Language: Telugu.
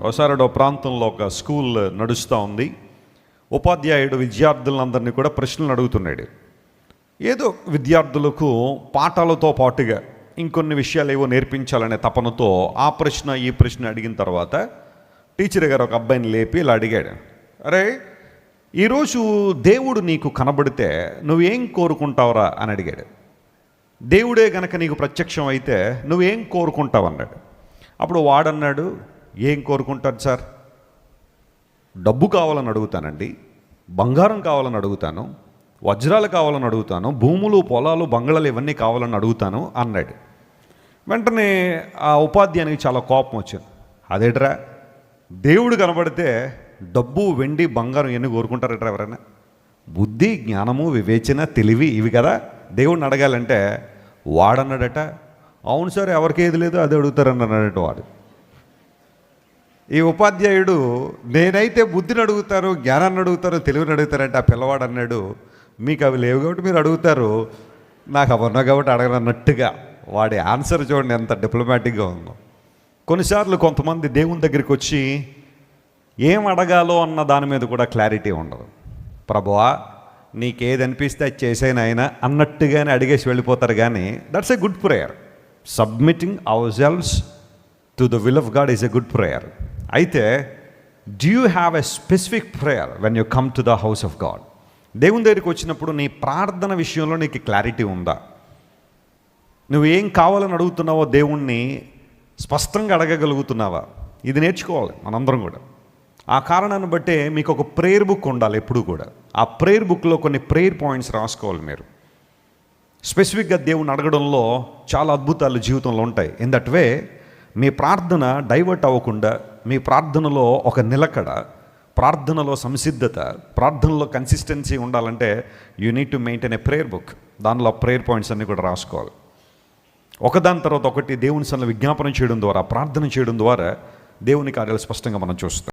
ఒకసారి ఒక ప్రాంతంలో ఒక స్కూల్ నడుస్తూ ఉంది. ఉపాధ్యాయుడు విద్యార్థులందరినీ కూడా ప్రశ్నలు అడుగుతున్నాడు. ఏదో విద్యార్థులకు పాఠాలతో పాటుగా ఇంకొన్ని విషయాలు ఏవో నేర్పించాలనే తపనతో ఆ ప్రశ్న ఈ ప్రశ్న అడిగిన తర్వాత టీచర్ గారు ఒక అబ్బాయిని లేపి ఇలా అడిగాడు. అరే ఈరోజు దేవుడు నీకు కనబడితే నువ్వేం కోరుకుంటావురా అని అడిగాడు. దేవుడే గనక నీకు ప్రత్యక్షం అయితే నువ్వేం కోరుకుంటావు అన్నాడు. అప్పుడు వాడన్నాడు ఏం కోరుకుంటాను సార్? డబ్బు కావాలని అడుగుతానండి బంగారం కావాలని అడుగుతాను వజ్రాలు కావాలని అడుగుతాను భూములు పొలాలు బంగళాలు ఇవన్నీ కావాలని అడుగుతాను అన్నాడు. వెంటనే ఆ ఉపాధ్యాయునికి చాలా కోపం వచ్చింది. అదేట్రా దేవుడు కనబడితే డబ్బు వెండి బంగారం ఎన్ని కోరుకుంటారట ఎవరైనా? బుద్ధి జ్ఞానము వివేచన తెలివి ఇవి కదా? దేవుడిని అడగాలంటే వాడన్నాడట. అవును సార్ ఎవరికి ఏది లేదు అదే అడుగుతారన్నాడట వాడు. ఈ ఉపాధ్యాయుడు నేనైతే బుద్ధిని అడుగుతారు జ్ఞానాన్ని అడుగుతారు తెలివిని అడుగుతారంటే ఆ పిల్లవాడు అన్నాడు మీకు అవి లేవు కాబట్టి మీరు అడుగుతారు. నాకు అవి ఉన్నాయి కాబట్టి అడగనన్నట్టుగా వాడి ఆన్సర్ చూడండి ఎంత డిప్లొమాటిక్గా ఉందో. కొన్నిసార్లు కొంతమంది దేవుని దగ్గరికి వచ్చి ఏం అడగాలో అన్న దాని మీద కూడా క్లారిటీ ఉండదు. ప్రభువా నీకేది అనిపిస్తే అది చేసేన ఆయన అన్నట్టుగానే అడిగేసి వెళ్ళిపోతారు కానీ that's a good prayer. Submitting ourselves to the will of God is a good prayer. అయితే do you have a specific prayer when you come to the house of God దేవుని దగ్గరికి వచ్చినప్పుడు నీ ప్రార్థన విషయంలో నీకు క్లారిటీ ఉందా? నువ్వు ఏం కావాలని అడుగుతున్నావో దేవుణ్ణి స్పష్టంగా అడగగలుగుతున్నావా? ఇది నేర్చుకోవాలి మనందరం కూడా. ఆ కారణాన్ని బట్టే మీకు ఒక ప్రేయర్ బుక్ ఉండాలి ఎప్పుడు కూడా. ఆ ప్రేయర్ బుక్లో కొన్ని ప్రేయర్ పాయింట్స్ రాసుకోవాలి మీరు. స్పెసిఫిక్గా దేవుని అడగడంలో చాలా అద్భుతాలు జీవితంలో ఉంటాయి. ఇన్ దట్ వే మీ ప్రార్థన డైవర్ట్ అవ్వకుండా మీ ప్రార్థనలో ఒక నిలకడ ప్రార్థనలో సంసిద్ధత ప్రార్థనలో కన్సిస్టెన్సీ ఉండాలంటే you need to maintain a prayer book దానిలో ప్రేయర్ పాయింట్స్ అన్నీ కూడా రాసుకోవాలి. ఒకదాని తర్వాత ఒకటి దేవుని సన్న విజ్ఞాపనం చేయడం ద్వారా ప్రార్థన చేయడం ద్వారా దేవుని కార్యాలు స్పష్టంగా మనం చూస్తాం.